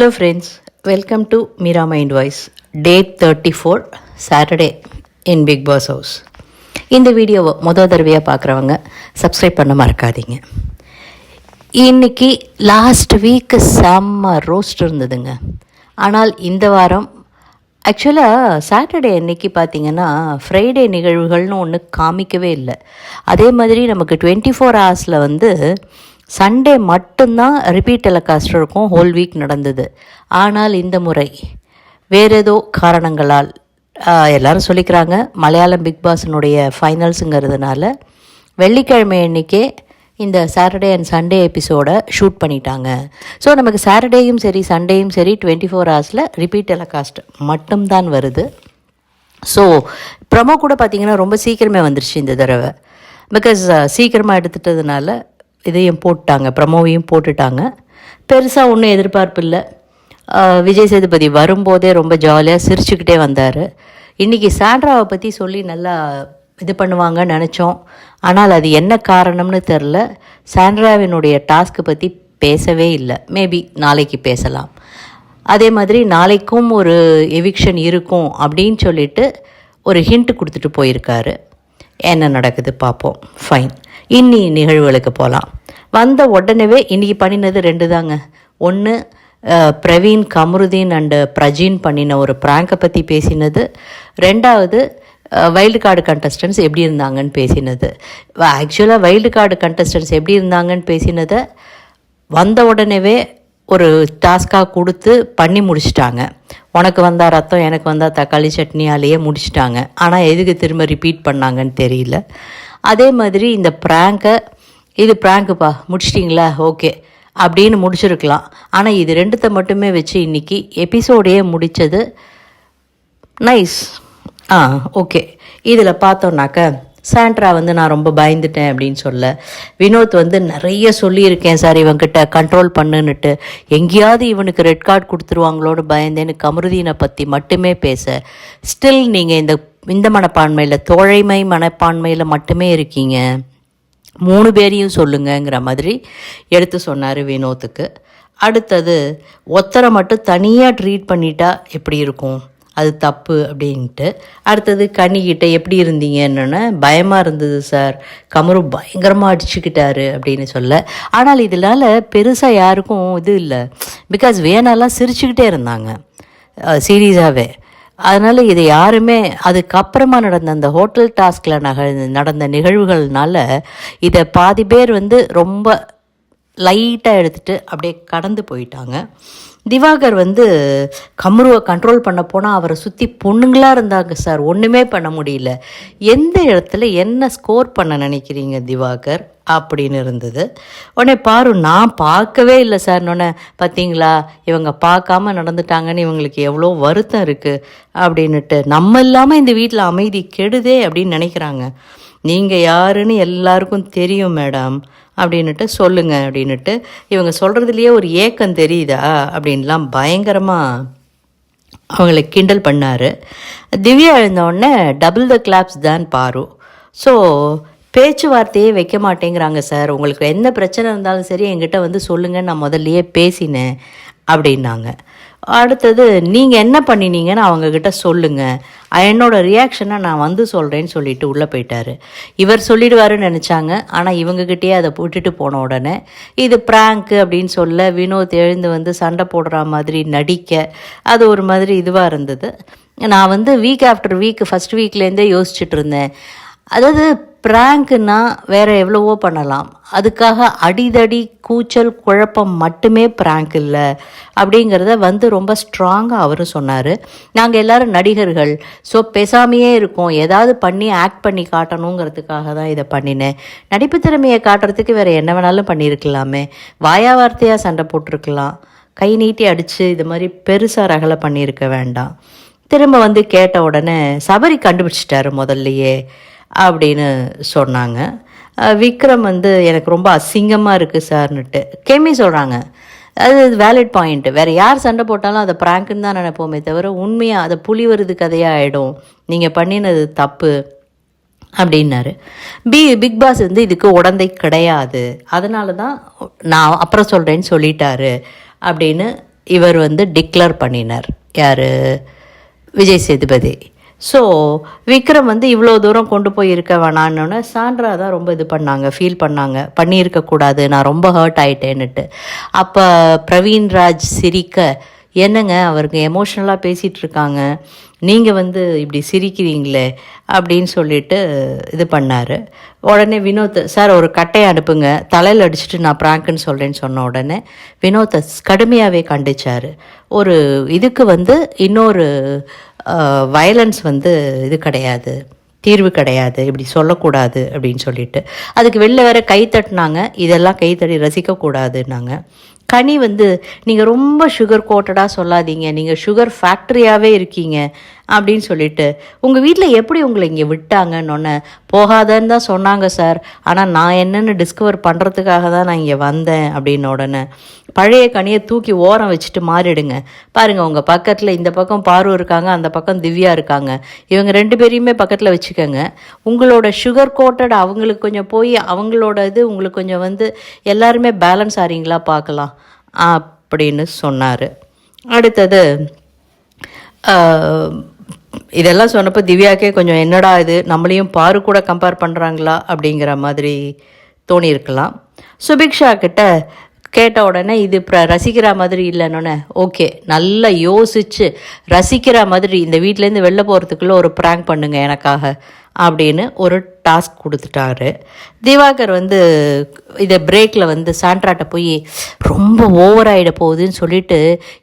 Hello friends welcome to Meera mind voice day thirty four Saturday in Bigg Boss house இந்த வீடியோவை முதல் தடவையாக பார்க்குறவங்க சப்ஸ்கிரைப் பண்ண மறக்காதீங்க. இன்னைக்கு லாஸ்ட் வீக்கு செம்ம ரோஸ்ட் இருந்ததுங்க. ஆனால் இந்த வாரம் ஆக்சுவலாக சாட்டர்டே அன்னைக்கு பார்த்தீங்கன்னா ஃப்ரைடே நிகழ்வுகள்னு ஒன்று காமிக்கவே இல்லை. அதே மாதிரி நமக்கு டுவெண்ட்டி ஃபோர் ஹவர்ஸில் வந்து சண்டே மட்டும்தான் ரிப்பீட் டெலகாஸ்ட் இருக்கும். ஹோல் வீக் நடந்தது. ஆனால் இந்த முறை வேறு ஏதோ காரணங்களால் எல்லாரும் சொல்லிக்கிறாங்க. மலையாளம் பிக் பாஸினுடைய ஃபைனல்ஸுங்கிறதுனால வெள்ளிக்கிழமை அன்னைக்கே இந்த சாட்டர்டே அண்ட் சண்டே எபிசோடை ஷூட் பண்ணிட்டாங்க. ஸோ நமக்கு சாட்டர்டேயும் சரி சண்டேயும் சரி டுவெண்ட்டி ஃபோர் ஹவர்ஸில் ரிப்பீட் டெலகாஸ்ட் மட்டும்தான் வருது. ஸோ ப்ரமோ கூட பார்த்தீங்கன்னா ரொம்ப சீக்கிரமே வந்துருச்சு இந்த தடவை. பிகாஸ் சீக்கிரமாக எடுத்துட்டதுனால இதையும் போட்டாங்க ப்ரமோவையும் போட்டுட்டாங்க. பெருசாக ஒன்றும் எதிர்பார்ப்பு இல்லை விஜய் சேதுபதி வரும்போதே ரொம்ப ஜாலியாக சிரிச்சுக்கிட்டே வந்தார். இன்றைக்கி சாண்ட்ராவை பற்றி சொல்லி நல்லா இது பண்ணுவாங்கன்னு நினச்சோம். ஆனால் அது என்ன காரணம்னு தெரில சாண்ட்ராவினுடைய டாஸ்க்கு பற்றி பேசவே இல்லை. மேபி நாளைக்கு பேசலாம். அதே மாதிரி நாளைக்கும் ஒரு எவிக்ஷன் இருக்கும் அப்படின்னு சொல்லிட்டு ஒரு ஹிண்ட் கொடுத்துட்டு போயிருக்காரு. என்ன நடக்குது பார்ப்போம். ஃபைன் இன்னி நிகழ்வுகளுக்கு போகலாம் வந்த உடனேவே இன்றைக்கி பண்ணினது ரெண்டு தாங்க ஒன்று பிரவீன் கமருதீன் அண்டு பிரஜீன் பண்ணின ஒரு ப்ராங்கை பற்றி பேசினது. ரெண்டாவது வைல்டு கார்டு கண்டஸ்டன்ஸ் எப்படி இருந்தாங்கன்னு பேசினது. ஆக்சுவலாக வைல்டு கார்டு கண்டஸ்டன்ஸ் எப்படி இருந்தாங்கன்னு பேசினதை வந்த உடனேவே ஒரு டாஸ்காக கொடுத்து பண்ணி முடிச்சிட்டாங்க. உனக்கு வந்தால் ரத்தம் எனக்கு வந்தால் தக்காளி சட்னியாலேயே முடிச்சிட்டாங்க. ஆனால் எதுக்கு திரும்ப ரிப்பீட் பண்ணாங்கன்னு தெரியல. அதே மாதிரி இந்த ப்ராங்கை இது ப்ராங்க்குப்பா முடிச்சிட்டிங்களா? ஓகே அப்படின்னு முடிச்சிருக்கலாம். ஆனால் இது ரெண்டுத்தை மட்டுமே வச்சு இன்னைக்கு எபிசோடையே முடித்தது நைஸ் ஆ ஓகே இதில் பார்த்தோன்னாக்க சாண்ட்ரா வந்து நான் ரொம்ப பயந்துட்டேன் அப்படின்னு சொல்ல. வினோத் வந்து நிறைய சொல்லியிருக்கேன் சார் இவங்கிட்ட கண்ட்ரோல் பண்ணுன்னுட்டு. எங்கேயாவது இவனுக்கு ரெட் கார்டு கொடுத்துருவாங்களோன்னு பயந்தேன்னு கமருதீனை பற்றி மட்டுமே பேச. ஸ்டில் நீங்கள் இந்த இந்த மனப்பான்மையில் தோழைமை மனப்பான்மையில் மட்டுமே இருக்கீங்க. மூணு பேரையும் சொல்லுங்கங்கிற மாதிரி எடுத்து சொன்னார் வினோத்துக்கு. அடுத்தது ஒத்தரை மட்டும் தனியாக ட்ரீட் பண்ணிட்டா எப்படி இருக்கும்? அது தப்பு அப்படின்ட்டு. அடுத்தது கன்னிக்கிட்ட எப்படி இருந்தீங்கன்னு பயமாக இருந்தது சார். கமரு பயங்கரமாக அடிச்சுக்கிட்டாரு அப்படின்னு சொல்ல. ஆனால் இதனால் பெருசாக யாருக்கும் இது இல்லை. பிகாஸ் வேணாலாம் சிரிச்சுக்கிட்டே இருந்தாங்க. சீரியஸாகவே அதனால் இதை யாருமே அதுக்கப்புறமா நடந்த அந்த ஹோட்டல் டாஸ்கில் நக நடந்த நிகழ்வுகள்னால இதை பாதி பேர் வந்து ரொம்ப லைட்டாக எடுத்துட்டு அப்படியே கடந்து போயிட்டாங்க. திவாகர் வந்து கம்ருவை கண்ட்ரோல் பண்ண போனால் அவரை சுற்றி பொண்ணுங்களாக இருந்தாங்க சார் ஒன்றுமே பண்ண முடியல. எந்த இடத்துல என்ன ஸ்கோர் பண்ண நினைக்கிறீங்க திவாகர்? அப்படின்னு இருந்தது. உடனே பாரு நான் பார்க்கவே இல்லை சார் உடனே பார்த்தீங்களா இவங்க பார்க்காம நடந்துட்டாங்கன்னு இவங்களுக்கு எவ்வளோ வருத்தம் இருக்குது அப்படின்னுட்டு நம்ம இல்லாமல் இந்த வீட்டில் அமைதி கெடுதே அப்படின்னு நினைக்கிறாங்க. நீங்கள் யாருன்னு எல்லாருக்கும் தெரியும் மேடம் அப்படின்னுட்டு சொல்லுங்க அப்படின்னுட்டு இவங்க சொல்கிறதுலையே ஒரு ஏக்கம் தெரியுதா அப்படின்லாம் பயங்கரமாக அவங்களை கிண்டல் பண்ணார். திவ்யா எழுந்தவுடனே டபுள் த கிளாப்ஸ் தான் பாரு. ஸோ பேச்சுவார்த்தையே வைக்க மாட்டேங்கிறாங்க சார். உங்களுக்கு எந்த பிரச்சனை இருந்தாலும் சரி என்கிட்ட வந்து சொல்லுங்க நான் முதல்லையே பேசினேன் அப்படின்னாங்க. அடுத்தது நீங்கள் என்ன பண்ணினீங்கன்னு அவங்கக்கிட்ட சொல்லுங்கள் என்னோட ரியாக்ஷனை நான் வந்து சொல்கிறேன்னு சொல்லிட்டு உள்ளே போயிட்டார். இவர் சொல்லிடுவாருன்னு நினச்சாங்க. ஆனால் இவங்ககிட்டயே அதை போட்டுட்டு போன உடனே இது ப்ராங்க் அப்படின்னு சொல்ல வினோத் எழுந்து வந்து சண்டை போடுற மாதிரி நடிக்க அது ஒரு மாதிரி இதுவாக இருந்தது. நான் வந்து வீக் ஆஃப்டர் வீக் ஃபஸ்ட் வீக்லேருந்தே யோசிச்சுட்டு இருந்தேன். அதாவது ப்ராங்க்னா வேற எவ்வளவோ பண்ணலாம். அதுக்காக அடிதடி கூச்சல் குழப்பம் மட்டுமே ப்ராங்க் இல்லை. அப்படிங்கிறத வந்து ரொம்ப ஸ்ட்ராங்காக அவரும் சொன்னார். நாங்கள் எல்லாரும் நடிகர்கள். ஸோ பேசாமையே இருக்கோம். ஏதாவது பண்ணி ஆக்ட் பண்ணி காட்டணுங்கிறதுக்காக தான் இதை பண்ணினேன். நடிப்பு திறமையை காட்டுறதுக்கு வேற என்ன வேணாலும் பண்ணியிருக்கலாமே. வாயா வார்த்தையாக சண்டை போட்டிருக்கலாம். கை நீட்டி அடித்து இது மாதிரி பெருசாக ரகலை பண்ணியிருக்க வேண்டாம். திரும்ப வந்து கேட்ட உடனே சபரி கண்டுபிடிச்சிட்டாரு முதல்லையே. அப்படின்னு சொன்னாங்க. விக்ரம் வந்து எனக்கு ரொம்ப அசிங்கமாக இருக்குது சார்னுட்டு கெமி சொல்கிறாங்க அது வேலிட் பாயிண்ட்டு வேறு யார் சண்டை போட்டாலும் அதை ப்ராங்க்னு தான் நினைப்போமே தவிர உண்மையாக அதை புலி வருது கதையாக ஆகிடும் நீங்கள் பண்ணினது தப்பு அப்படின்னாரு. பி பிக் பாஸ் வந்து இதுக்கு உடந்தை கிடையாது. அதனால தான் நான் அப்புறம் சொல்கிறேன்னு சொல்லிட்டாரு அப்படின்னு இவர் வந்து டிக்ளேர் பண்ணினார். யார்? விஜய் சேதுபதி. ஸோ விக்ரம் வந்து இவ்வளோ தூரம் கொண்டு போய் இருக்க வேணான்னு சாண்ட்ரா தான் ரொம்ப இது பண்ணாங்க ஃபீல் பண்ணாங்க. பண்ணியிருக்கக்கூடாது நான் ரொம்ப ஹர்ட் ஆயிட்டேன்னுட்டு. அப்போ பிரவீன்ராஜ் சிரிக்க என்னங்க அவருக்கு எமோஷ்னலாக பேசிகிட்டு இருக்காங்க நீங்கள் வந்து இப்படி சிரிக்கிறீங்களே அப்படின்னு சொல்லிட்டு இது பண்ணார். உடனே வினோத் சார் ஒரு கட்டையை அனுப்புங்க. தலையில் அடிச்சுட்டு நான் ப்ராங்க்னு சொல்கிறேன்னு சொன்ன உடனே வினோத்தை கடுமையாகவே கண்டிச்சார். ஒரு இதுக்கு வந்து இன்னொரு வயலன்ஸ் வந்து இது கிடையாது. தீர்வு கிடையாது. இப்படி சொல்லக்கூடாது அப்படின்னு சொல்லிட்டு. அதுக்கு வெளில வேற கை தட்டினாங்க. இதெல்லாம் கை தட்டி ரசிக்கக்கூடாதுன்னாங்க. கனி வந்து நீங்கள் ரொம்ப சுகர் கோட்டடாக சொல்லாதீங்க. நீங்கள் சுகர் ஃபேக்ட்ரியாகவே இருக்கீங்க. அப்படின்னு சொல்லிட்டு உங்கள் வீட்டில் எப்படி உங்களை இங்கே விட்டாங்கன்னு போகாதன்னு தான் சொன்னாங்க சார். ஆனால் நான் என்னென்னு டிஸ்கவர் பண்ணுறதுக்காக தான் நான் இங்கே வந்தேன் அப்படின்னு உடனே. பழைய கனியை தூக்கி ஓரம் வச்சுட்டு மாறிடுங்க. பாருங்கள் உங்கள் பக்கத்தில் இந்த பக்கம் பாரு இருக்காங்க அந்த பக்கம் திவ்யா இருக்காங்க. இவங்க ரெண்டு பேரையுமே பக்கத்தில் வச்சுக்கோங்க. உங்களோட சுகர் கோட்டட் அவங்களுக்கு கொஞ்சம் போய் அவங்களோட இது உங்களுக்கு கொஞ்சம் வந்து எல்லாருமே பேலன்ஸ் ஆறீங்களா பார்க்கலாம் அப்படின்னு சொன்னார். அடுத்தது இதெல்லாம் சொன்னப்போ திவ்யாக்கே கொஞ்சம் என்னடா இது? நம்மளையும் பாரு கூட கம்பேர் பண்ணுறாங்களா அப்படிங்கிற மாதிரி தோணியிருக்கலாம். சுபிக்ஷா கிட்ட கேட்ட உடனே இது ப்ர ரசிக்கிற மாதிரி இல்லைன்னொன்னே ஓகே நல்லா யோசிச்சு ரசிக்கிற மாதிரி இந்த வீட்டிலேருந்து வெளில போகிறதுக்குள்ளே ஒரு ப்ராங்க் பண்ணுங்க எனக்காக. அப்படின்னு ஒரு டாஸ்க் கொடுத்துட்டாரு. திவாகர் வந்து இதை பிரேக்கில் வந்து சாண்ட்ராட்ட போய் ரொம்ப ஓவர் ஆகிட போகுதுன்னு சொல்லிட்டு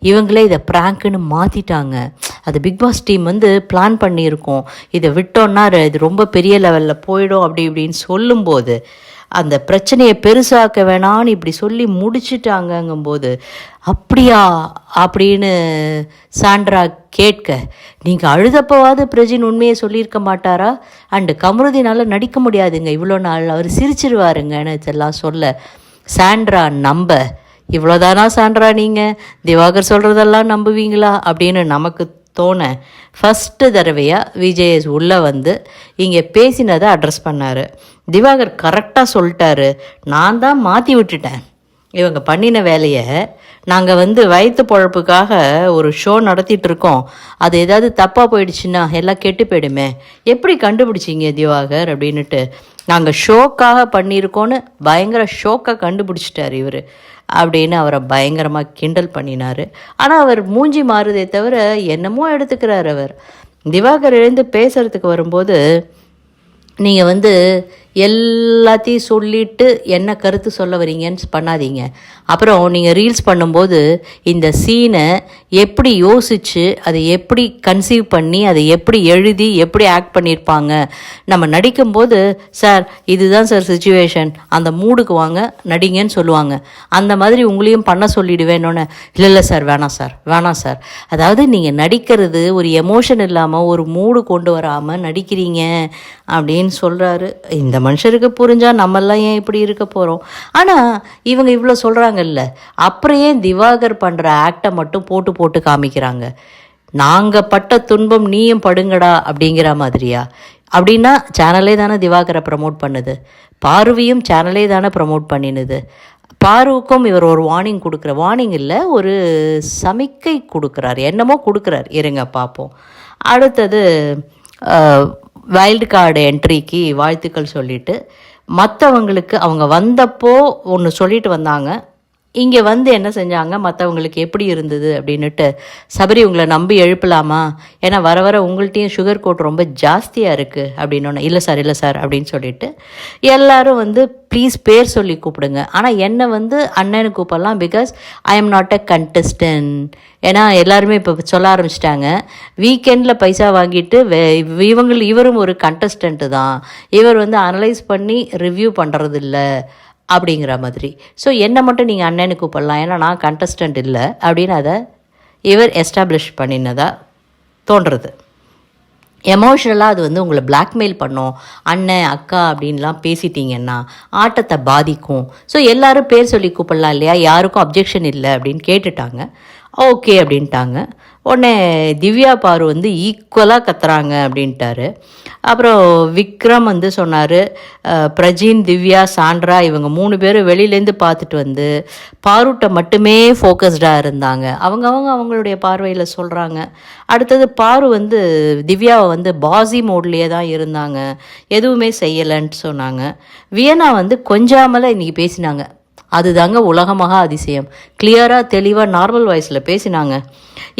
இவங்களே இதை ப்ராங்க்குன்னு மாற்றிட்டாங்க அது பிக் பாஸ் டீம் வந்து பிளான் பண்ணியிருக்கோம். இதை விட்டோன்னா இது ரொம்ப பெரிய லெவலில் போயிடும். அப்படி இப்படின்னு சொல்லும்போது அந்த பிரச்சனையை பெருசாக்க வேணான்னு இப்படி சொல்லி முடிச்சிட்டாங்கங்கும்போது அப்படியா? அப்படின்னு சாண்ட்ரா கேட்க நீங்கள் அழுதப்பவாது பிரஜின் உண்மையை சொல்லியிருக்க மாட்டாரா? அண்டு கமருதினால் நடிக்க முடியாதுங்க. இவ்வளோ நாள் அவர் சிரிச்சிருவாருங்கன்னு இதெல்லாம் சொல்ல சாண்ட்ரா நம்ப இவ்வளோதானா சாண்ட்ரா நீங்கள் திவாகர் சொல்கிறதெல்லாம் நம்புவீங்களா? அப்படின்னு நமக்கு தோண ஃபஸ்ட்டு தடவையாக விஜயஸ் உள்ளே வந்து இங்கே பேசினதை அட்ரஸ் பண்ணார். திவாகர் கரெக்டாக சொல்லிட்டாரு. நான் தான் மாற்றி விட்டுட்டேன். இவங்க பண்ணின வேலையை நாங்கள் வந்து வயிற்று பொழப்புக்காக ஒரு ஷோ நடத்திட்டு இருக்கோம். அது ஏதாவது தப்பாக போயிடுச்சுன்னா எல்லாம் கெட்டு போயிடுமே. எப்படி கண்டுபிடிச்சிங்க திவாகர் அப்படின்னுட்டு. நாங்கள் ஷோக்காக பண்ணியிருக்கோன்னு பயங்கர ஷோக்காக கண்டுபிடிச்சிட்டார் இவர். அப்படின்னு அவரை பயங்கரமாக கிண்டல் பண்ணினார். ஆனால் அவர் மூஞ்சி மாறுதே தவிர என்னமோ எடுத்துக்கிறார் அவர். திவாகர் எழுந்து பேசுகிறதுக்கு வரும்போது நீங்கள் வந்து எல்லாத்தையும் சொல்லிட்டு என்ன கருத்து சொல்ல வரீங்கன்னு பண்ணாதீங்க. அப்புறம் நீங்கள் ரீல்ஸ் பண்ணும்போது இந்த சீனை எப்படி யோசித்து அதை எப்படி கன்சீவ் பண்ணி அதை எப்படி எழுதி எப்படி ஆக்ட் பண்ணியிருப்பாங்க நம்ம நடிக்கும்போது சார் இதுதான் சார் சுச்சுவேஷன் அந்த மூடுக்கு வாங்க நடிங்கன்னு சொல்லுவாங்க. அந்த மாதிரி உங்களையும் பண்ண சொல்லிடுவேன்னொன்னே இல்லை இல்லை சார் வேணாம் சார் வேணாம் சார். அதாவது நீங்கள் நடிக்கிறது ஒரு எமோஷன் இல்லாமல் ஒரு மூடு கொண்டு வராமல் நடிக்கிறீங்க அப்படின்னு சொல்கிறாரு இந்த மனுஷருக்கு புரிஞ்சால் நம்மெல்லாம் ஏன் இப்படி இருக்க போகிறோம் ஆனால் இவங்க இவ்வளோ சொல்கிறாங்கல்ல அப்புறம் ஏன் திவாகர் பண்ணுற ஆக்டை மட்டும் போட்டு போட்டு காமிக்கிறாங்க? நாங்கள் பட்ட துன்பம் நீயும் படுங்கடா அப்படிங்கிற மாதிரியா? அப்படின்னா சேனலே தானே திவாகரை ப்ரமோட் பண்ணுது. பார்வையும் சேனலே தானே ப்ரமோட் பண்ணினுது. பாருவுக்கும் இவர் ஒரு வார்னிங் கொடுக்குற வார்னிங் இல்லை ஒரு சமிக்கை கொடுக்குறார். என்னமோ கொடுக்குறார். இருங்க பார்ப்போம். அடுத்தது வைல்டு கார்டு என்ட்ரிக்கு வாழ்த்துக்கள் சொல்லிட்டு மற்றவங்களுக்கு அவங்க வந்தப்போ ஒன்று சொல்லிட்டு வந்தாங்க. இங்கே வந்து என்ன செஞ்சாங்க? மற்றவங்களுக்கு எப்படி இருந்தது அப்படின்னுட்டு சபரி உங்களை நம்பி எழுப்பலாமா? ஏன்னா வர வர உங்கள்கிட்டையும் சுகர் கோட் ரொம்ப ஜாஸ்தியாக இருக்குது அப்படின்னு இல்லை சார் இல்லை சார் அப்படின்னு சொல்லிட்டு எல்லாரும் வந்து ப்ளீஸ் பேர் சொல்லி கூப்பிடுங்க. ஆனால் என்னை வந்து அண்ணன்னு கூப்பிடலாம் because I am not a contestant ஏன்னா எல்லாருமே இப்போ சொல்ல ஆரம்பிச்சிட்டாங்க. வீக்கெண்டில் பைசா வாங்கிட்டு வே இவங்க இவரும் ஒரு கண்டஸ்டண்ட்டு தான். இவர் வந்து அனலைஸ் பண்ணி ரிவ்யூ பண்ணுறதில்ல அப்படிங்கிற மாதிரி. ஸோ என்னை மட்டும் நீங்கள் அண்ணனு கூப்பிடலாம். ஏன்னா நான் கண்டஸ்டன்ட் இல்லை. அப்படின்னு அதை இவர் எஸ்டாப்ளிஷ் பண்ணினதாக தோன்றுறது. எமோஷ்னலாக அது வந்து உங்களை பிளாக்மெயில் பண்ணும். அண்ணன் அக்கா அப்படின்லாம் பேசிட்டீங்கன்னா ஆட்டத்தை பாதிக்கும். ஸோ எல்லாரும் பேர் சொல்லி கூப்பிடலாம் இல்லையா? யாருக்கும் அப்ஜெக்ஷன் இல்லை அப்படின்னு கேட்டுட்டாங்க. ஓகே அப்படின்ட்டாங்க. உடனே திவ்யா பாரு வந்து ஈக்குவலாக கத்துறாங்க அப்படின்ட்டாரு. அப்புறம் விக்ரம் வந்து சொன்னார் பிரஜின் திவ்யா சாண்ட்ரா இவங்க மூணு பேரும் வெளியிலேருந்து பார்த்துட்டு வந்து பாருட்டை மட்டுமே ஃபோக்கஸ்டாக இருந்தாங்க. அவங்க அவங்க அவங்களுடைய பார்வையில் சொல்கிறாங்க அடுத்தது பாரு வந்து திவ்யாவை வந்து பாசி மோட்லேயே தான் இருந்தாங்க. எதுவுமே செய்யலைன்ட்டு சொன்னாங்க. வியனா வந்து கொஞ்சாமல இன்றைக்கி பேசினாங்க. அதுதாங்க உலக மகா அதிசயம் கிளியராக தெளிவாக நார்மல் வாய்ஸில் பேசினாங்க.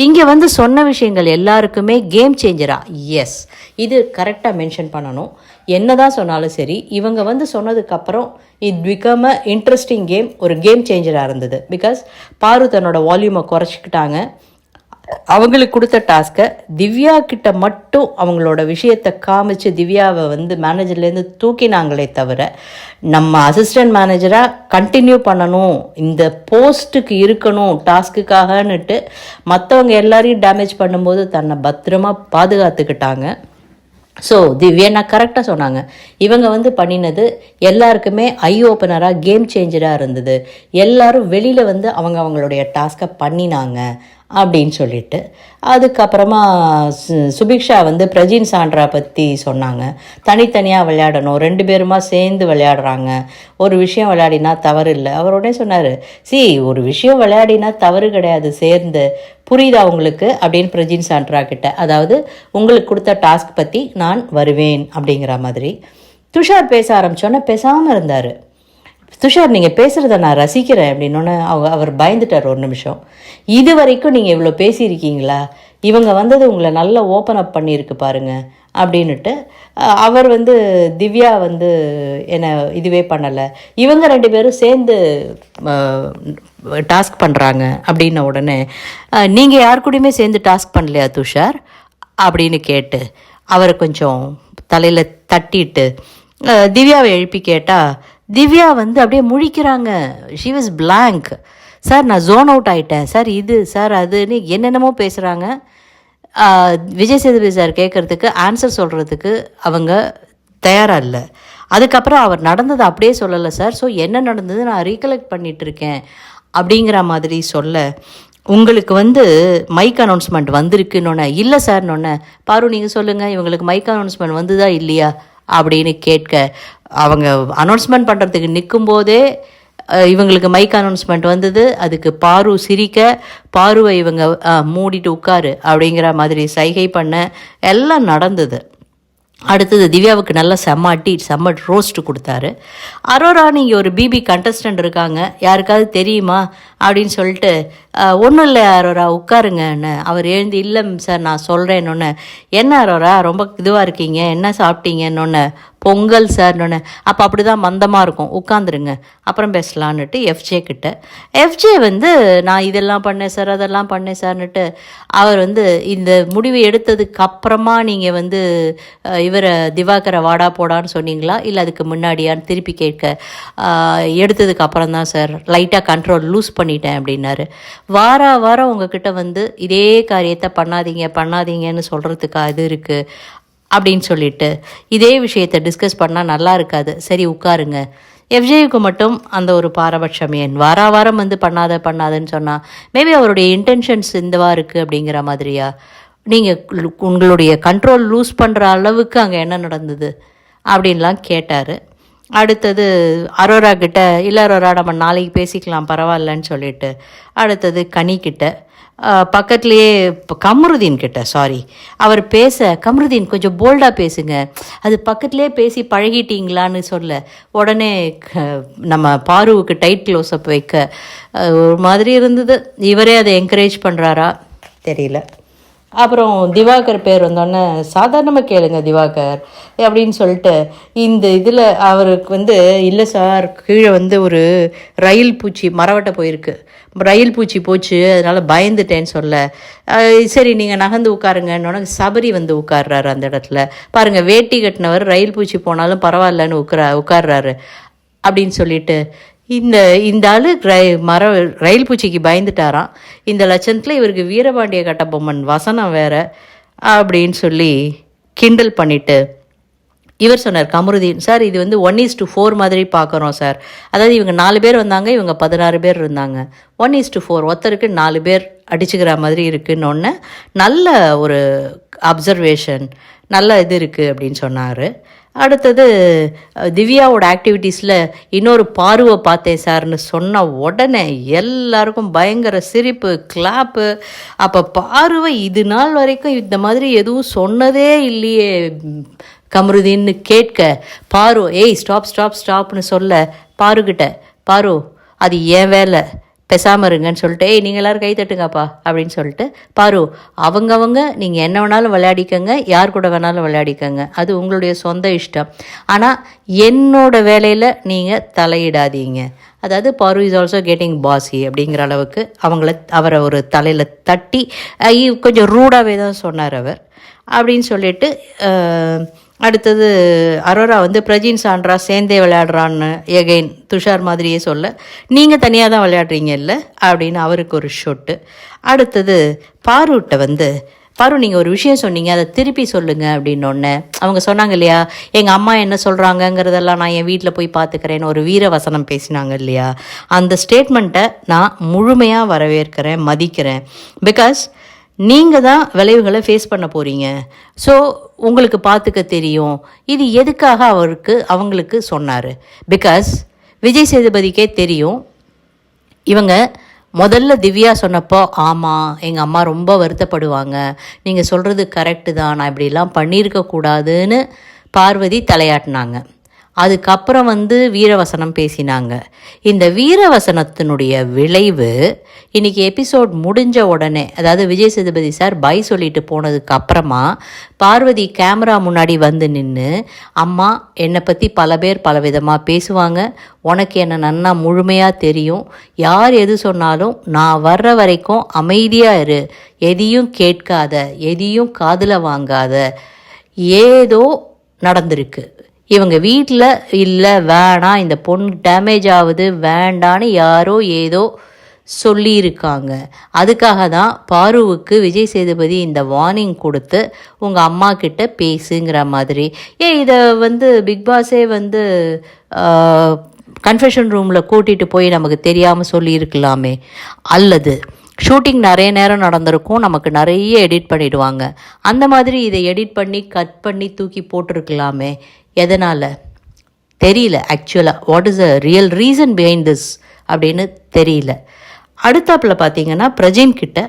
இங்கே வந்து சொன்ன விஷயங்கள் எல்லாருக்குமே கேம் சேஞ்சரா எஸ் இது கரெக்டாக மென்ஷன் பண்ணணும். என்ன தான் சொன்னாலும் சரி இவங்க வந்து சொன்னதுக்கப்புறம் it become a interesting game ஒரு கேம் சேஞ்சராக இருந்தது. பிகாஸ் பாரு தன்னோட வால்யூமை குறைச்சிக்கிட்டாங்க. அவங்களுக்கு கொடுத்த டாஸ்க்கை திவ்யா கிட்ட மட்டும் அவங்களோட விஷயத்தை காமிச்சு திவ்யாவை வந்து மேனேஜர்லேருந்து தூக்கினாங்களே தவிர நம்ம அசிஸ்டன்ட் மேனேஜராக கண்டினியூ பண்ணணும் இந்த போஸ்ட்டுக்கு இருக்கணும் டாஸ்க்குக்காகன்னுட்டு மற்றவங்க எல்லாரையும் டேமேஜ் பண்ணும்போது தன்னை பத்திரமா பாதுகாத்துக்கிட்டாங்க. ஸோ திவ்யா கரெக்டாக சொன்னாங்க. இவங்க வந்து பண்ணினது எல்லாருக்குமே ஐ ஓப்பனராக கேம் சேஞ்சராக இருந்தது. எல்லாரும் வெளியில் வந்து அவங்க அவங்களுடைய டாஸ்க்கை பண்ணினாங்க. அப்படின்னு சொல்லிட்டு. அதுக்கப்புறமா சு- சுபிக்ஷா வந்து பிரஜின் சாண்ட்ரா பற்றி சொன்னாங்க. தனித்தனியாக விளையாடணும். ரெண்டு பேருமா சேர்ந்து விளையாடுறாங்க. ஒரு விஷயம் விளையாடினா தவறு இல்லை. அவர் உடனே சொன்னார் சி ஒரு விஷயம் விளையாடினா தவறு கிடையாது. சேர்ந்து. புரியுதா உங்களுக்கு? அப்படின்னு பிரஜின் சாண்ட்ரா கிட்ட. அதாவது உங்களுக்கு கொடுத்த டாஸ்க் பற்றி நான் வருவேன். அப்படிங்கிற மாதிரி. துஷார் பேச ஆரம்பிச்சோன்னே பேசாமல் இருந்தார். துஷார் நீங்கள் பேசுகிறத நான் ரசிக்கிறேன் அப்படின்னோன்னு அவ அவர் பயந்துட்டார் ஒரு நிமிஷம். இது வரைக்கும் நீங்கள் இவ்வளோ பேசியிருக்கீங்களா? இவங்க வந்தது உங்களை நல்லா ஓப்பன் அப் பண்ணியிருக்கு பாருங்க அப்படின்னுட்டு அவர் வந்து திவ்யா வந்து என்னை இதுவே பண்ணலை. இவங்க ரெண்டு பேரும் சேர்ந்து டாஸ்க் பண்ணுறாங்க அப்படின்ன உடனே நீங்கள் யார் கூடயுமே சேர்ந்து டாஸ்க் பண்ணலையா துஷார்? அப்படின்னு கேட்டு அவரை கொஞ்சம் தலையில் தட்டிட்டு திவ்யாவை எழுப்பி கேட்டால் திவ்யா வந்து அப்படியே முழிக்கிறாங்க. ஷி வாஸ் பிளாங்க் சார் நான் ஜோன் அவுட் ஆகிட்டேன் சார் இது சார் அதுன்னு என்னென்னமோ பேசுகிறாங்க விஜய் சேதுபதி சார் கேட்குறதுக்கு ஆன்சர் சொல்கிறதுக்கு அவங்க தயாராக இல்லை. அதுக்கப்புறம் அவர் நடந்ததை அப்படியே சொல்லலை சார் ஸோ என்ன நடந்தது? நான் ரீகலெக்ட் பண்ணிகிட்டு இருக்கேன் அப்படிங்கிற மாதிரி சொல்ல உங்களுக்கு வந்து மைக் அனௌன்ஸ்மெண்ட் வந்திருக்குன்னொன்னே. இல்லை சார்னொன்னே பாரு நீங்கள் சொல்லுங்கள் இவங்களுக்கு மைக் அனௌன்ஸ்மெண்ட் வந்துதா இல்லையா? அப்படின்னு கேட்க அவங்க அனௌன்ஸ்மெண்ட் பண்ணுறதுக்கு நிற்கும் போதே இவங்களுக்கு மைக் அனௌன்ஸ்மெண்ட் வந்தது. அதுக்கு பாரு சிரிக்க பாருவை இவங்க மூடிட்டு உட்காரு அப்படிங்கிற மாதிரி சைகை பண்ண எல்லாம் நடந்தது. அடுத்தது திவ்யாவுக்கு நல்ல செம்ம அட்டி செம்ம ரோஸ்ட் கொடுத்தாரு. அரோரா நீங்கள் ஒரு பிபி கண்டஸ்டன்ட் இருக்காங்க. யாருக்காவது தெரியுமா? அப்படின்னு சொல்லிட்டு ஒன்றும் இல்லை அரோரா உட்காருங்கன்னு அவர் எழுந்து இல்லை சார் நான் சொல்கிறேன்னொன்னே என்ன அரோரா ரொம்ப இதுவாக இருக்கீங்க? என்ன சாப்பிட்டீங்கன்னு பொங்கல் சார்னு அப்போ அப்படி தான் மந்தமாக இருக்கும். உட்காந்துருங்க அப்புறம் பேசலான்னுட்டு எஃப்ஜே கிட்ட. எஃப்ஜே வந்து நான் இதெல்லாம் பண்ணேன் சார் அதெல்லாம் பண்ணேன் சார்னுட்டு அவர் வந்து இந்த முடிவு எடுத்ததுக்கு அப்புறமா நீங்கள் வந்து இவரை திவாகரை வாடா போடான்னு சொன்னீங்களா? இல்லை அதுக்கு முன்னாடியான்னு திருப்பி கேட்க எடுத்ததுக்கு அப்புறம் தான் சார் லைட்டாக கண்ட்ரோல் லூஸ் பண்ணி பண்ணிட்டேன் அப்படின்னாரு. வார வாரம் உங்ககிட்ட வந்து இதே காரியத்தை பண்ணாதீங்க பண்ணாதீங்கன்னு சொல்கிறதுக்கு அது இருக்குது அப்படின்னு சொல்லிட்டு இதே விஷயத்தை டிஸ்கஸ் பண்ணால் நல்லா இருக்காது. சரி உட்காருங்க. எஃப்ஜேயுக்கு மட்டும் அந்த ஒரு பாரபட்சம் ஏன்? வார வாரம் வந்து பண்ணாத பண்ணாதன்னு சொன்னால் மேபி அவருடைய இன்டென்ஷன்ஸ் இந்தவா இருக்குது அப்படிங்கிற மாதிரியா? நீங்கள் உங்களுடைய கண்ட்ரோல் லூஸ் பண்ணுற அளவுக்கு அங்கே என்ன நடந்தது? அப்படின்லாம் கேட்டார். அடுத்தது அரோரா கிட்ட இல்லை அரோரா நம்ம நாளைக்கு பேசிக்கலாம் பரவாயில்லன்னு சொல்லிட்டு. அடுத்தது கனிக்கிட்ட பக்கத்துலேயே இப்போ கமருதீன் கிட்ட சாரி அவர் பேச கமருதீன் கொஞ்சம் போல்டாக பேசுங்க. அது பக்கத்துலேயே பேசி பழகிட்டீங்களான்னு சொல்ல. உடனே க- நம்ம பாருவுக்கு டைட் க்ளோஸ்அப் வைக்க ஒரு மாதிரி இருந்தது. இவரே அதை என்கரேஜ் பண்ணுறாரா தெரியல. அப்புறம் திவாகர் பேர் வந்தோடனே சாதாரணமாக கேளுங்க திவாகர் அப்படின்னு சொல்லிட்டு இந்த இதில் அவருக்கு வந்து இல்லை சார் கீழே வந்து ஒரு ரயில் பூச்சி மரவட்டை போயிருக்கு. ரயில் பூச்சி போச்சு அதனால் பயந்துட்டேன்னு சொல்ல. சரி நீங்கள் நகர்ந்து உட்காருங்கன்னு சபரி வந்து உட்கார்றாரு அந்த இடத்துல. பாருங்கள் வேட்டி கட்டினவர் ரயில் பூச்சி போனாலும் பரவாயில்லன்னு உட்கார உட்கார்றாரு. அப்படின்னு சொல்லிட்டு இந்த இந்த ஆள் ரை மர ரயில் பூச்சிக்கு பயந்துட்டாராம். இந்த லட்சணத்தில் இவருக்கு வீரபாண்டிய கட்டபொம்மன் வசனம் வேற அப்படின்னு சொல்லி கிண்டல் பண்ணிட்டு இவர் சொன்னார் கமருதீன் சார் இது வந்து ஒன் இஸ் டு ஃபோர் மாதிரி பார்க்குறோம் சார். அதாவது இவங்க நாலு பேர் வந்தாங்க இவங்க பதினாறு பேர் இருந்தாங்க. ஒன் இஸ் டு ஃபோர் ஒருத்தருக்கு நாலு பேர் அடிச்சுக்கிற மாதிரி இருக்குன்னு ஒன்று நல்ல ஒரு அப்சர்வேஷன் நல்ல இது இருக்குது அப்படின்னு சொன்னார். அடுத்தது திவ்யாவோட ஆக்டிவிட்டீஸில் இன்னொரு பார்வை பார்த்தேன் சார்னு சொன்ன உடனே எல்லாருக்கும் பயங்கர சிரிப்பு கிளாப்பு அப்போ பார்வை இது நாள் வரைக்கும் இந்த மாதிரி எதுவும் சொன்னதே இல்லையே கமருதின்னு கேட்க பாரு ஏய் ஸ்டாப் ஸ்டாப் ஸ்டாப்னு சொல்ல பாருக்கிட்ட பாரு அது ஏன் வேலை. பேசாமல் இருங்கன்னு சொல்லிட்டு ஏய் நீங்கள் எல்லோரும் கை தட்டுங்கப்பா அப்படின்னு சொல்லிட்டு பாரு அவங்கவங்க நீங்கள் என்ன வேணாலும் விளையாடிக்கங்க யார் கூட வேணாலும் விளையாடிக்கங்க. அது உங்களுடைய சொந்த இஷ்டம். ஆனால் என்னோட வேலையில் நீங்கள் தலையிடாதீங்க. அதாவது பாரு இஸ் ஆல்சோ கெட்டிங் பாசி அப்படிங்கிற அளவுக்கு அவங்கள அவரை ஒரு தலையில் தட்டி கொஞ்சம் ரூடாகவே தான் சொன்னார் அவர் அப்படின்னு சொல்லிட்டு அடுத்தது அரோரா வந்து பிரஜின் சாண்ட்ரா சேர்ந்தே விளையாடுறான்னு எகைன் துஷார் மாதிரியே சொல்ல நீங்கள் தனியாக தான் விளையாடுறீங்க இல்லை? அப்படின்னு அவருக்கு ஒரு ஷொட்டு அடுத்தது பாருட்ட வந்து பாரு நீங்கள் ஒரு விஷயம் சொன்னீங்க அதை திருப்பி சொல்லுங்கள் அப்படின்னொன்னே அவங்க சொன்னாங்க இல்லையா எங்கள் அம்மா என்ன சொல்கிறாங்கங்கிறதெல்லாம் நான் என் வீட்டில் போய் பார்த்துக்கிறேன்னு ஒரு வீர வசனம் பேசினாங்க இல்லையா அந்த ஸ்டேட்மெண்ட்டை நான் முழுமையாக வரவேற்கிறேன் மதிக்கிறேன். பிகாஸ் நீங்கள் தான் விளைவுகளை ஃபேஸ் பண்ண போகிறீங்க ஸோ உங்களுக்கு பார்த்துக்க தெரியும். இது எதுக்காக அவருக்கு அவங்களுக்கு சொன்னார்? பிகாஸ் விஜய் சேதுபதிக்கே தெரியும். இவங்க முதல்ல திவ்யா சொன்னப்போ ஆமாம் எங்கள் அம்மா ரொம்ப வருத்தப்படுவாங்க. நீங்கள் சொல்கிறது கரெக்டு தான். நான் இப்படிலாம் பண்ணியிருக்கக்கூடாதுன்னு பார்வதி தலையாட்டினாங்க. அதுக்கப்புறம் வந்து வீரவசனம் பேசினாங்க. இந்த வீரவசனத்தினுடைய விளைவு இன்னைக்கு எபிசோட் முடிஞ்ச உடனே அதாவது விஜய் சேதுபதி சார் பை சொல்லிட்டு போனதுக்கு அப்புறமா பார்வதி கேமரா முன்னாடி வந்து நின்று அம்மா என்னை பற்றி பல பேர் பல விதமாக பேசுவாங்க. உனக்கு என்னை நன்னா முழுமையாக தெரியும். யார் எது சொன்னாலும் நான் வர்ற வரைக்கும் அமைதியாக இரு. எதையும் கேட்காத எதையும் காதில் வாங்காத. ஏதோ நடந்திருக்கு. இவங்க வீட்டில் இல்லை வேணாம் இந்த பொண்ணு டேமேஜ் ஆகுது வேண்டான்னு யாரோ ஏதோ சொல்லியிருக்காங்க. அதுக்காக தான் பாருவுக்கு விஜய் சேதுபதி இந்த வார்னிங் கொடுத்து உங்கள் அம்மா கிட்ட பேசுங்கிற மாதிரி. ஏ இதை வந்து பிக் பாஸே வந்து கன்ஃபெஷன் ரூமில் கூட்டிகிட்டு போய் நமக்கு தெரியாமல் சொல்லியிருக்கலாமே. அல்லது ஷூட்டிங் நிறைய நேரம் நடந்திருக்கும் நமக்கு நிறைய எடிட் பண்ணிடுவாங்க. அந்த மாதிரி இதை எடிட் பண்ணி கட் பண்ணி தூக்கி போட்டிருக்கலாமே. எதனால்? தெரியல ஆக்சுவலாக what is a real reason behind this அப்படின்னு தெரியல. அடுத்தாப்பில் பார்த்தீங்கன்னா பிரஜின் கிட்ட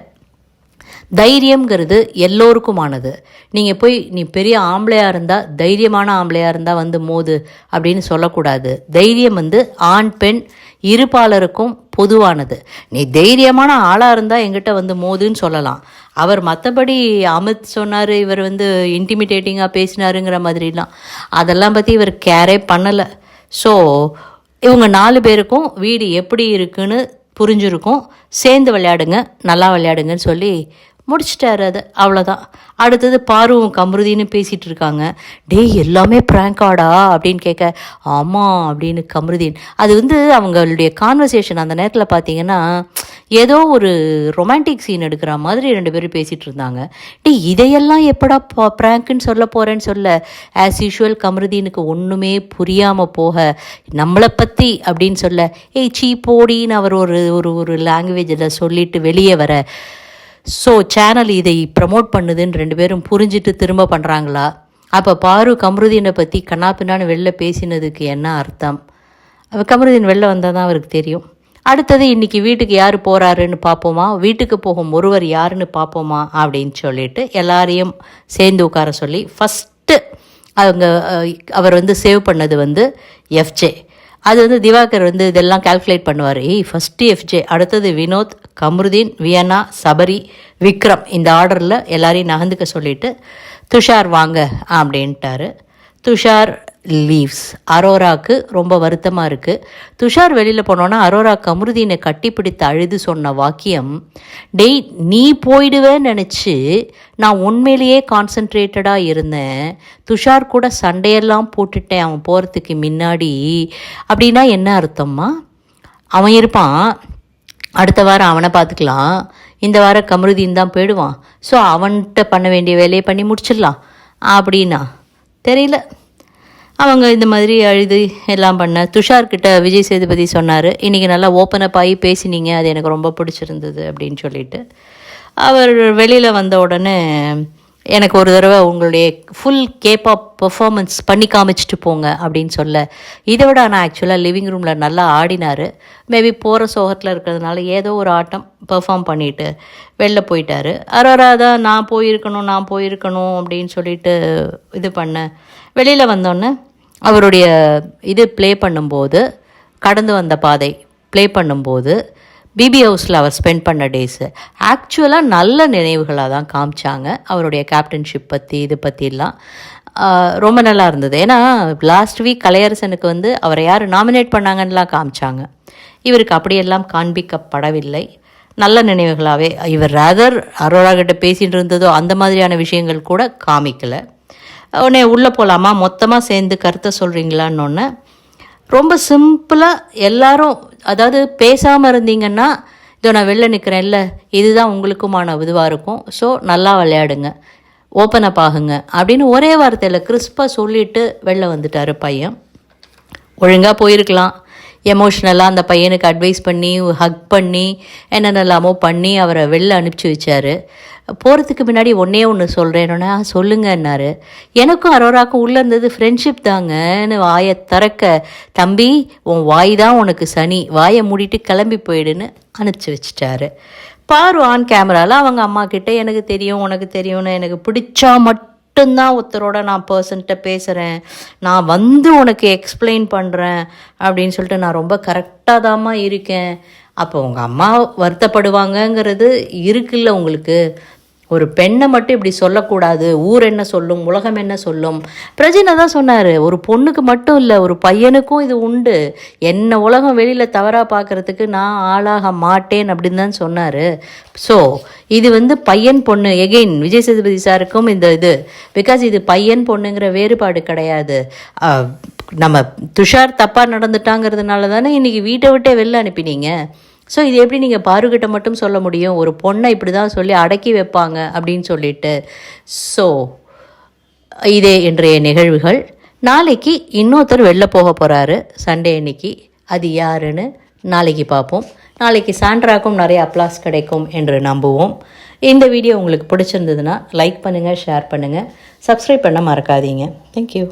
தைரியம்ங்கிறது எல்லோருக்குமானது. நீங்கள் போய் நீ பெரிய ஆம்பளையாக இருந்தால் தைரியமான ஆம்பளையாக இருந்தால் வந்து மோது அப்படின்னு சொல்லக்கூடாது. தைரியம் வந்து ஆண் பெண் இருபாலருக்கும் பொதுவானது. நீ தைரியமான ஆளாக இருந்தால் எங்கிட்ட வந்து மோதுன்னு சொல்லலாம். அவர் மற்றபடி அமித் சொன்னார் இவர் வந்து இன்டிமிடேட்டிங்காக பேசினாருங்கிற மாதிரிலாம். அதெல்லாம் பற்றி இவர் கேரே பண்ணலை. ஸோ இவங்க நாலு பேருக்கும் வீடு எப்படி இருக்குன்னு புரிஞ்சிருக்கும். சேர்ந்து விளையாடுங்க நல்லா விளையாடுங்கன்னு சொல்லி முடிச்சிட்டாரு அது. அவ்வளோதான் அடுத்தது பாருவும் கமருதின்னு பேசிகிட்டு இருக்காங்க. டேய் எல்லாமே ப்ராங்காடா அப்படின்னு கேட்க ஆமாம் அப்படின்னு கமருதீன். அது வந்து அவங்களுடைய கான்வர்சேஷன் அந்த நேரத்தில் பார்த்தீங்கன்னா ஏதோ ஒரு ரொமான்டிக் சீன் எடுக்கிற மாதிரி ரெண்டு பேரும் பேசிகிட்டு இருந்தாங்க. டேய் இதையெல்லாம் எப்படா ப்ராங்க்குன்னு சொல்ல போகிறேன்னு சொல்ல? ஆஸ் யூஷுவல் கமருதீனுக்கு ஒன்றுமே புரியாமல் போக நம்மளை பற்றி அப்படின்னு சொல்ல ஏய் சீ போடின்னு அவர் ஒரு ஒரு ஒரு லாங்குவேஜில் சொல்லிட்டு வெளியே வர. ஸோ சேனல் இதை ப்ரமோட் பண்ணுதுன்னு ரெண்டு பேரும் புரிஞ்சுட்டு திரும்ப பண்ணுறாங்களா அப்போ பாரு கமருதீனை பற்றி கண்ணா பின்னான்னு வெளில பேசினதுக்கு என்ன அர்த்தம்? அப்போ கமருதீன் வெளில வந்தால் தான் அவருக்கு தெரியும். அடுத்தது இன்றைக்கி வீட்டுக்கு யார் போகிறாருன்னு பார்ப்போமா வீட்டுக்கு போகும் ஒருவர் யாருன்னு பார்ப்போமா அப்படின்னு சொல்லிட்டு எல்லாரையும் சேர்ந்து உட்கார சொல்லி ஃபஸ்ட்டு அவங்க அவர் வந்து சேவ் பண்ணது வந்து எஃப்ஜே அது வந்து திவாகர் வந்து இதெல்லாம் கால்குலேட் பண்ணுவார். ஏய் ஃபஸ்ட்டு எஃப்ஜே அடுத்தது வினோத் கமருதீன் வியன்னா சபரி விக்ரம் இந்த ஆர்டரில் எல்லாரையும் நகர்ந்துக்க சொல்லிட்டு துஷார் வாங்க அப்படின்ட்டாரு. துஷார் லீவ்ஸ். அரோராக்கு ரொம்ப வருத்தமாக இருக்குது துஷார் வெளியில் போனோன்னா அரோரா கமருதீனை கட்டிப்பிடித்து அழுது சொன்ன வாக்கியம் டெய் நீ போயிடுவேன்னு நினச்சி நான் உண்மையிலேயே கான்சென்ட்ரேட்டடாக இருந்தேன். துஷார் கூட சண்டையெல்லாம் போட்டுட்டேன் அவன் போகிறதுக்கு முன்னாடி. அப்படின்னா என்ன அர்த்தம்மா? அவன் இருப்பான் அடுத்த வாரம் அவனை பார்த்துக்கலாம். இந்த வாரம் கமருதீன் தான் போயிடுவான். ஸோ அவன்கிட்ட பண்ண வேண்டிய வேலையை பண்ணி முடிச்சிடலாம். அப்படின்னா தெரியல. அவங்க இந்த மாதிரி அழுது எல்லாம் பண்ண துஷார்கிட்ட விஜய் சேதுபதி சொன்னார் இன்றைக்கி நல்லா ஓப்பன் அப் ஆகி பேசினீங்க. அது எனக்கு ரொம்ப பிடிச்சிருந்தது. அப்படின்னு சொல்லிட்டு. அவர் வெளியில் வந்த உடனே எனக்கு ஒரு தடவை உங்களுடைய ஃபுல் கேப்பாப் பெர்ஃபார்மன்ஸ் பண்ணி காமிச்சிட்டு போங்க அப்படின்னு சொல்ல. இதை விட நான் ஆக்சுவலாக லிவிங் ரூமில் நல்லா ஆடினார். மேபி போகிற சோகத்தில் இருக்கிறதுனால ஏதோ ஒரு ஆட்டம் பெர்ஃபார்ம் பண்ணிட்டு வெளில போயிட்டார். அரோரா தான் நான் போயிருக்கணும் நான் போயிருக்கணும் அப்படின்னு சொல்லிட்டு இது பண்ணேன் வெளியில் வந்தோன்னே அவருடைய இது ப்ளே பண்ணும்போது கடந்து வந்த பாதை ப்ளே பண்ணும்போது பிபி ஹவுஸில் அவர் ஸ்பெண்ட் பண்ண டேஸு ஆக்சுவலாக நல்ல நினைவுகளாக தான் காமிச்சாங்க. அவருடைய கேப்டன்ஷிப் பற்றி இது பற்றிலாம் ரொம்ப நல்லா இருந்தது. ஏன்னா லாஸ்ட் வீக் கலையரசனுக்கு வந்து அவரை யார் நாமினேட் பண்ணாங்கன்னுலாம் காமிச்சாங்க. இவருக்கு அப்படியெல்லாம் காண்பிக்கப்படவில்லை. நல்ல நினைவுகளாகவே இவர் ரேதர் அரோரா கிட்ட பேசிகிட்டு இருந்ததோ அந்த மாதிரியான விஷயங்கள் கூட காமிக்கலை. உடனே உள்ளே போகலாமா மொத்தமாக சேர்ந்து கருத்தை சொல்கிறீங்களான்னு ரொம்ப சிம்பிளாக எல்லாரும் அதாவது பேசாமல் இருந்தீங்கன்னா இதோ நான் வெளில நிற்கிறேன்ல இதுதான் உங்களுக்குமான இதுவாக இருக்கும். ஸோ நல்லா விளையாடுங்க. ஓப்பன் அப் ஆகுங்க. அப்படின்னு ஒரே வார்த்தையில் கிறிஸ்பாக சொல்லிட்டு வெளில வந்துட்டார் பையன். ஒழுங்காக போயிருக்கலாம். எமோஷ்னலாக அந்த பையனுக்கு அட்வைஸ் பண்ணி ஹக் பண்ணி என்னென்னலாமோ பண்ணி அவரை வெளில அனுப்பிச்சி வச்சார். போகிறதுக்கு முன்னாடி ஒன்றே ஒன்று சொல்கிறேன்னா சொல்லுங்கன்னாரு. எனக்கும் அரோராக்கும் உள்ளே இருந்தது ஃப்ரெண்ட்ஷிப் தாங்கன்னு வாயை திறக்க தம்பி உன் வாய் தான் உனக்கு சனி. வாயை மூடிட்டு கிளம்பி போயிடுன்னு அனுப்பிச்சி வச்சிட்டாரு. பாரு ஆன் கேமராவில் அவங்க அம்மா கிட்ட எனக்கு தெரியும் உனக்கு தெரியும்னு எனக்கு பிடிச்சா மட்டும்தான் ஒருத்தரோட நான் பர்சன்கிட்ட பேசுகிறேன் நான் வந்து உனக்கு எக்ஸ்பிளைன் பண்ணுறேன் அப்படின்னு சொல்லிட்டு நான் ரொம்ப கரெக்டாக தாம்மா இருக்கேன். அப்போ உங்கள் அம்மா வருத்தப்படுவாங்கங்கிறது இருக்குல்ல உங்களுக்கு. ஒரு பெண்ணை மட்டும் இப்படி சொல்லக்கூடாது ஊர் என்ன சொல்லும் உலகம் என்ன சொல்லும். பிரஜினை தான் சொன்னார் ஒரு பொண்ணுக்கு மட்டும் இல்லை ஒரு பையனுக்கும் இது உண்டு. என்ன உலகம் வெளியில் தவறாக பார்க்குறதுக்கு நான் ஆளாக மாட்டேன் அப்படின்னு தான் சொன்னார். ஸோ இது வந்து பையன் பொண்ணு. எகெயின் விஜய் சேதுபதி சாருக்கும் இந்த இது. பிகாஸ் இது பையன் பொண்ணுங்கிற வேறுபாடு கிடையாது. நம்ம துஷார் தப்பாக நடந்துட்டாங்கிறதுனால தானே இன்றைக்கி வீட்டை விட்டே வெளில அனுப்பினீங்க. ஸோ இது எப்படி நீங்கள் பாருகிட்ட மட்டும் சொல்ல முடியும்? ஒரு பொண்ணை இப்படி தான் சொல்லி அடக்கி வைப்பாங்க அப்படின்னு சொல்லிட்டு. ஸோ இதே இன்றைய நிகழ்வுகள். நாளைக்கு இன்னொருத்தர் வெளில போக போகிறாரு சண்டே அன்னைக்கு. அது யாருன்னு நாளைக்கு பார்ப்போம். நாளைக்கு சாண்ட்ராக்கும் நிறைய அப்ளாஸ் கிடைக்கும் என்று நம்புவோம். இந்த வீடியோ உங்களுக்கு பிடிச்சிருந்ததுன்னா லைக் பண்ணுங்கள் ஷேர் பண்ணுங்கள் சப்ஸ்கிரைப் பண்ண மறக்காதீங்க. தேங்க்யூ